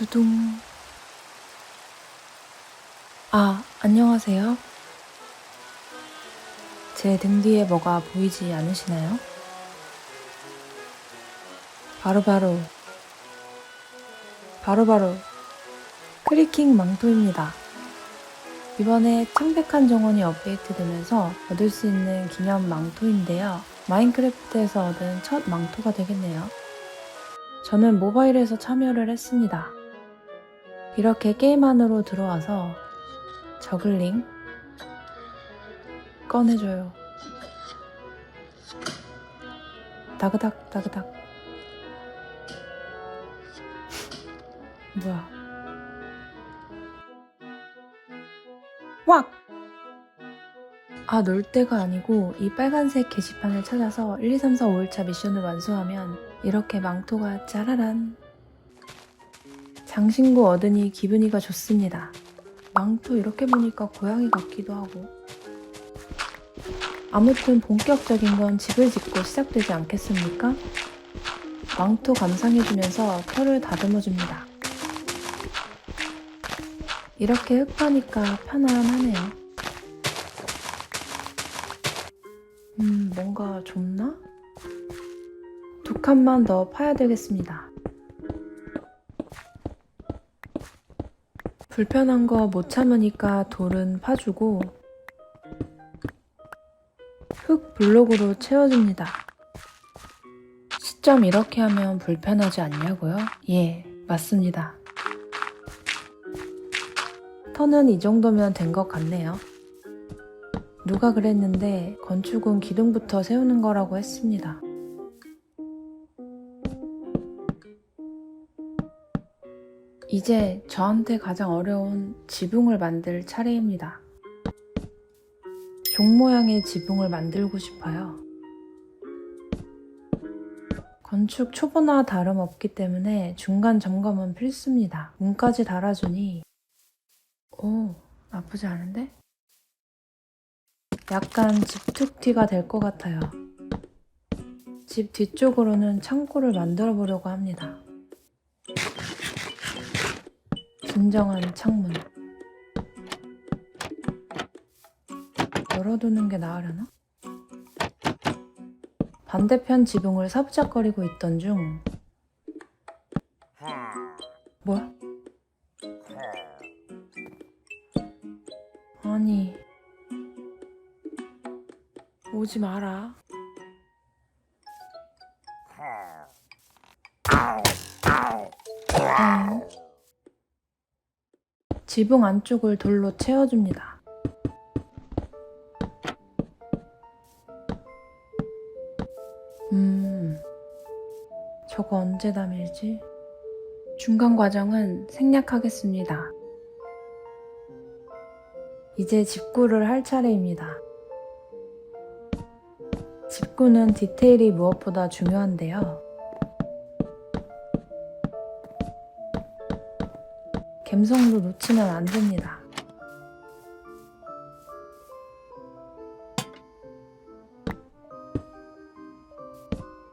두둥. 아, 안녕하세요. 제 등 뒤에 뭐가 보이지 않으시나요? 바로바로, 바로바로, 크리킹 망토입니다. 이번에 창백한 정원이 업데이트되면서 얻을 수 있는 기념 망토인데요. 마인크래프트에서 얻은 첫 망토가 되겠네요. 저는 모바일에서 참여를 했습니다. 이렇게 게임 안으로 들어와서 저글링 꺼내줘요. 다그닥 다그닥 뭐야 왁! 아, 놀 때가 아니고 이 빨간색 게시판을 찾아서 1, 2, 3, 4, 5일차 미션을 완수하면 이렇게 망토가 짜라란 장신구 얻으니 기분이가 좋습니다. 망토 이렇게 보니까 고양이 같기도 하고 아무튼 본격적인 건 집을 짓고 시작되지 않겠습니까? 망토 감상해주면서 털을 다듬어줍니다. 이렇게 흙파니까 편안하네요. 음, 뭔가 좁나? 두 칸만 더 파야 되겠습니다. 불편한 거 못 참으니까 돌은 파주고 흙 블록으로 채워줍니다. 시점 이렇게 하면 불편하지 않냐고요? 예, 맞습니다. 턴은 이 정도면 된 것 같네요. 누가 그랬는데 건축은 기둥부터 세우는 거라고 했습니다. 이제 저한테 가장 어려운 지붕을 만들 차례입니다. 종 모양의 지붕을 만들고 싶어요. 건축 초보나 다름없기 때문에 중간 점검은 필수입니다. 문까지 달아주니 오 나쁘지 않은데? 약간 집툭튀가 될 것 같아요. 집 뒤쪽으로는 창고를 만들어 보려고 합니다. 진정한 창문. 열어두는 게 나으려나? 반대편 지붕을 사부작거리고 있던 중 뭐야? 아니 오지 마라. 지붕 안쪽을 돌로 채워줍니다. 음, 저거 언제 다 밀지? 중간 과정은 생략하겠습니다. 이제 집구를 할 차례입니다. 집구는 디테일이 무엇보다 중요한데요. 갬성도 놓치면 안 됩니다.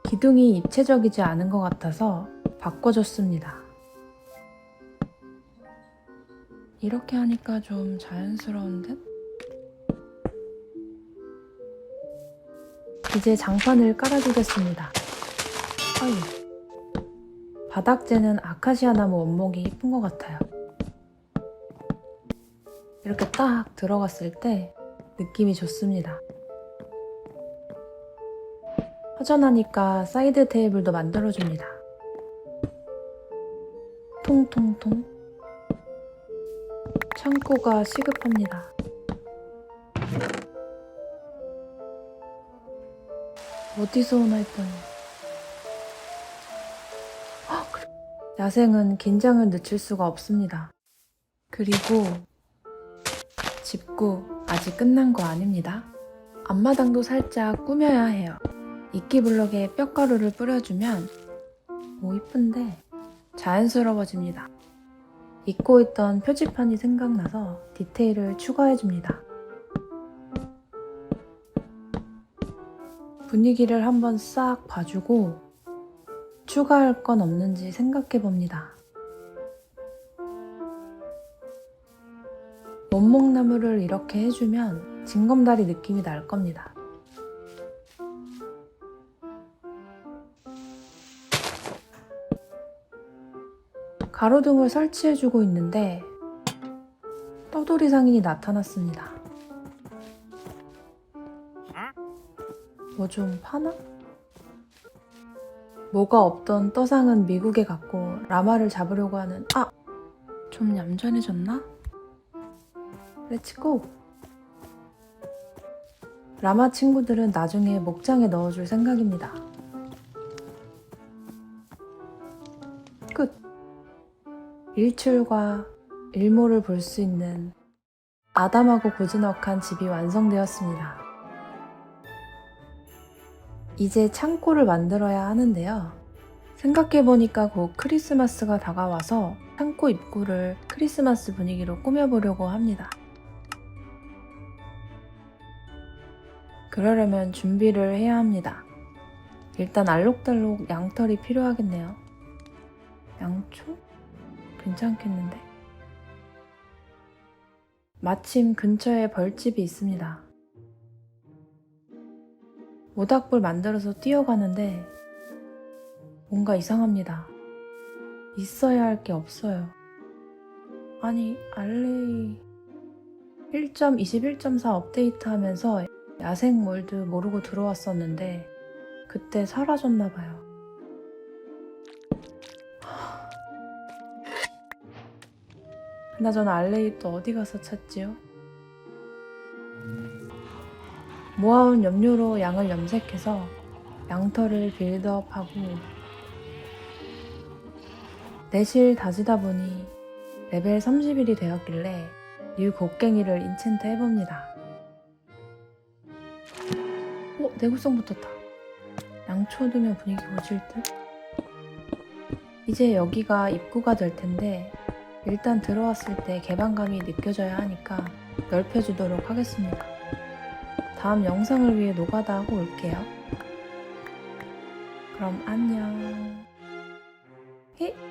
기둥이 입체적이지 않은 것 같아서 바꿔줬습니다. 이렇게 하니까 좀 자연스러운 듯? 이제 장판을 깔아주겠습니다. 아유. 바닥재는 아카시아 나무 원목이 이쁜 것 같아요. 이렇게 딱 들어갔을 때 느낌이 좋습니다. 허전하니까 사이드 테이블도 만들어줍니다. 통통통. 창고가 시급합니다. 어디서 오나 했더니. 야생은 긴장을 늦출 수가 없습니다. 그리고 집구 아직 끝난 거 아닙니다. 앞마당도 살짝 꾸며야 해요. 이끼 블럭에 뼈가루를 뿌려주면 오 이쁜데 자연스러워집니다. 잊고 있던 표지판이 생각나서 디테일을 추가해줍니다. 분위기를 한번 싹 봐주고 추가할 건 없는지 생각해 봅니다. 원목나무를 이렇게 해주면 징검다리 느낌이 날 겁니다. 가로등을 설치해주고 있는데 떠돌이 상인이 나타났습니다. 뭐 좀 파나? 뭐가 없던 떠상은 미국에 갔고 라마를 잡으려고 하는 아! 좀 얌전해졌나? 렛츠고! 라마 친구들은 나중에 목장에 넣어줄 생각입니다. 끝! 일출과 일몰을 볼 수 있는 아담하고 고즈넉한 집이 완성되었습니다. 이제 창고를 만들어야 하는데요. 생각해보니까 곧 크리스마스가 다가와서 창고 입구를 크리스마스 분위기로 꾸며보려고 합니다. 그러려면 준비를 해야 합니다. 일단 알록달록 양털이 필요하겠네요. 양초? 괜찮겠는데? 마침 근처에 벌집이 있습니다. 모닥불 만들어서 뛰어가는데 뭔가 이상합니다. 있어야 할 게 없어요. 아니, 알레이 1.21.4 업데이트 하면서 야생 몰드 모르고 들어왔었는데 그때 사라졌나 봐요. 그나저나 알레이 또 어디 가서 찾지요? 모아온 염료로 양을 염색해서 양털을 빌드업하고 내실 다지다 보니 레벨 30일이 되었길래 뉴 곡괭이를 인챈트 해봅니다. 내구성 붙었다. 양초 두면 분위기 오질 듯? 이제 여기가 입구가 될 텐데 일단 들어왔을 때 개방감이 느껴져야 하니까 넓혀주도록 하겠습니다. 다음 영상을 위해 노가다 하고 올게요. 그럼 안녕. 히?